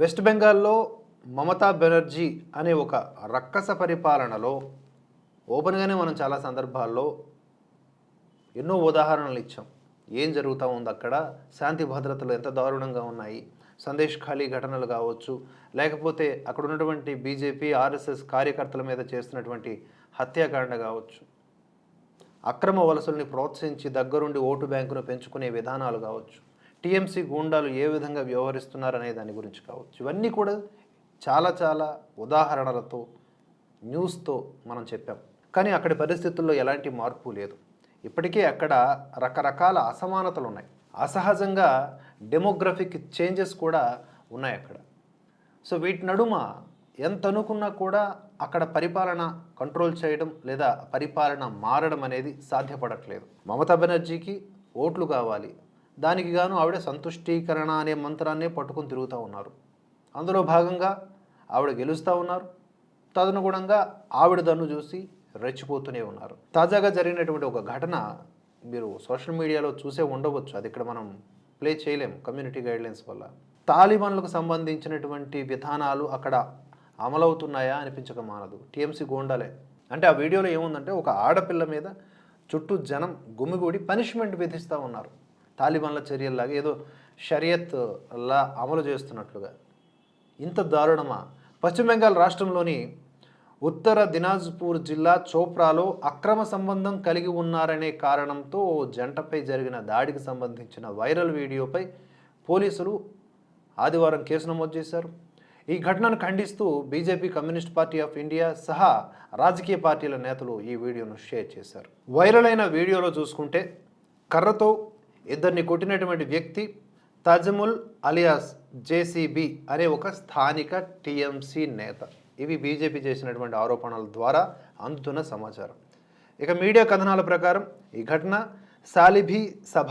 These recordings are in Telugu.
వెస్ట్ బెంగాల్లో మమతా బెనర్జీ అనే ఒక రక్కస పరిపాలనలో ఓపెన్గానే మనం చాలా సందర్భాల్లో ఎన్నో ఉదాహరణలు ఇచ్చాం. ఏం జరుగుతూ ఉంది అక్కడ? శాంతి భద్రతలు ఎంత దారుణంగా ఉన్నాయి? సందేశ్ ఖాళీ ఘటనలు కావచ్చు లేకపోతే అక్కడ ఉన్నటువంటి బీజేపీ ఆర్ఎస్ఎస్ కార్యకర్తల మీద చేస్తున్నటువంటి హత్యాకాండ కావచ్చు అక్రమ వలసల్ని ప్రోత్సహించి దగ్గరుండి ఓటు బ్యాంకును పెంచుకునే విధానాలు కావచ్చు. టీఎంసీ గూండాలు ఏ విధంగా వ్యవహరిస్తున్నారనే దాని గురించి కావచ్చు. ఇవన్నీ కూడా చాలా చాలా ఉదాహరణలతో న్యూస్తో మనం చెప్పాం. కానీ అక్కడి పరిస్థితుల్లో ఎలాంటి మార్పు లేదు. ఇప్పటికే అక్కడ రకరకాల అసమానతలు ఉన్నాయి. అసహజంగా డెమోగ్రఫిక్ చేంజెస్ కూడా ఉన్నాయి అక్కడ. సో వీటి నడుమ ఎంత అనుకున్నా కూడా అక్కడ పరిపాలన కంట్రోల్ చేయడం లేదా పరిపాలన మారడం అనేది సాధ్యపడట్లేదు. మమతా బెనర్జీకి ఓట్లు కావాలి. దానికి గాను ఆవిడ సంతుష్టీకరణ అనే మంత్రాన్నే పట్టుకొని తిరుగుతూ ఉన్నారు. అందులో భాగంగా ఆవిడ గెలుస్తూ ఉన్నారు. తదనుగుణంగా ఆవిడ దన్ను చూసి రెచ్చిపోతూనే ఉన్నారు. తాజాగా జరిగినటువంటి ఒక ఘటన మీరు సోషల్ మీడియాలో చూసే ఉండవచ్చు. అది ఇక్కడ మనం ప్లే చేయలేం కమ్యూనిటీ గైడ్లైన్స్ వల్ల. తాలిబాన్లకు సంబంధించినటువంటి విధానాలు అక్కడ అమలవుతున్నాయా అనిపించక మానదు. టీఎంసీ గోండాలే. అంటే ఆ వీడియోలో ఏముందంటే ఒక ఆడపిల్ల మీద చుట్టూ జనం గుమిగూడి పనిష్మెంట్ విధిస్తూ ఉన్నారు. తాలిబాన్ల చర్యల్లాగా ఏదో షరియత్ లా అమలు చేస్తున్నట్లుగా. ఇంత దారుణమా? పశ్చిమ బెంగాల్ రాష్ట్రంలోని ఉత్తర దినాజ్పూర్ జిల్లా చోప్రాలో అక్రమ సంబంధం కలిగి ఉన్నారనే కారణంతో ఓ జంటపై జరిగిన దాడికి సంబంధించిన వైరల్ వీడియోపై పోలీసులు ఆదివారం కేసు నమోదు చేశారు. ఈ ఘటనను ఖండిస్తూ BJP Communist Party of India సహా రాజకీయ పార్టీల నేతలు ఈ వీడియోను షేర్ చేశారు. వైరల్ అయిన వీడియోలో చూసుకుంటే కర్రతో ఇద్దరిని కొట్టినటువంటి వ్యక్తి తజముల్ అలియాస్ జేసీబీ అనే ఒక స్థానిక టీఎంసీ నేత. ఇవి బీజేపీ చేసినటువంటి ఆరోపణల ద్వారా అందుతున్న సమాచారం. ఇక మీడియా కథనాల ప్రకారం ఈ ఘటన సాలిభి సభ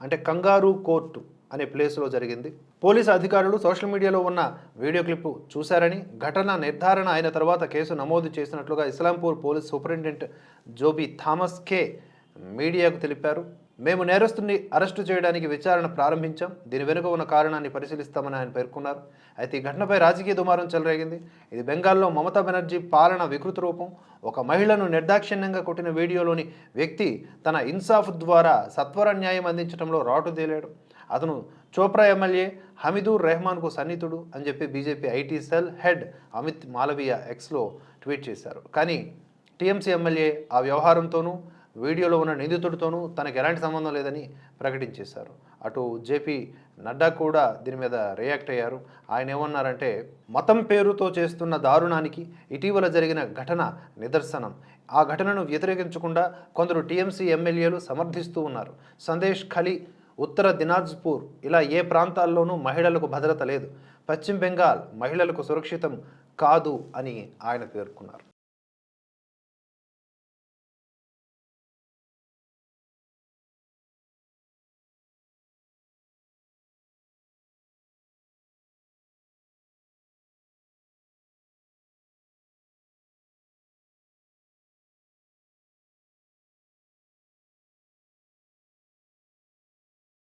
అంటే కంగారు కోర్టు అనే ప్లేస్లో జరిగింది. పోలీసు అధికారులు సోషల్ మీడియాలో ఉన్న వీడియో క్లిప్ చూశారని ఘటన నిర్ధారణ అయిన తర్వాత కేసు నమోదు చేసినట్లుగా Islampur police superintendent Joby Thomas K మీడియాకు తెలిపారు. మేము నేరస్తుని అరెస్టు చేయడానికి విచారణ ప్రారంభించాం. దీని వెనుక ఉన్న కారణాన్ని పరిశీలిస్తామని ఆయన పేర్కొన్నారు. అయితే ఈ ఘటనపై రాజకీయ దుమారం చెలరేగింది. ఇది బెంగాల్లో మమతా బెనర్జీ పాలన వికృత రూపం. ఒక మహిళను నిర్దాక్షిణ్యంగా కొట్టిన వీడియోలోని వ్యక్తి తన ఇన్సాఫ్ ద్వారా సత్వర న్యాయం అందించడంలో రాటు తేలాడు. అతను చోప్రా ఎమ్మెల్యే హమీదూర్ రెహమాన్కు సన్నిహితుడు అని చెప్పి BJP IT cell head Amit Malviya ఎక్స్లో ట్వీట్ చేశారు. కానీ టీఎంసీ ఎమ్మెల్యే ఆ వ్యవహారంతోనూ వీడియోలో ఉన్న నిందితుడితోనూ తనకు ఎలాంటి సంబంధం లేదని ప్రకటించేశారు. అటు జేపీ నడ్డా కూడా దీని మీద రియాక్ట్ అయ్యారు. ఆయన ఏమన్నారంటే మతం పేరుతో చేస్తున్న దారుణానికి ఇటీవల జరిగిన ఘటన నిదర్శనం. ఆ ఘటనను వ్యతిరేకించకుండా కొందరు టీఎంసీ ఎమ్మెల్యేలు సమర్థిస్తూ ఉన్నారు. సందేశ్ ఖలీ ఉత్తర దినాజ్పూర్ ఇలా ఏ ప్రాంతాల్లోనూ మహిళలకు భద్రత లేదు. పశ్చిమ బెంగాల్ మహిళలకు సురక్షితం కాదు అని ఆయన పేర్కొన్నారు.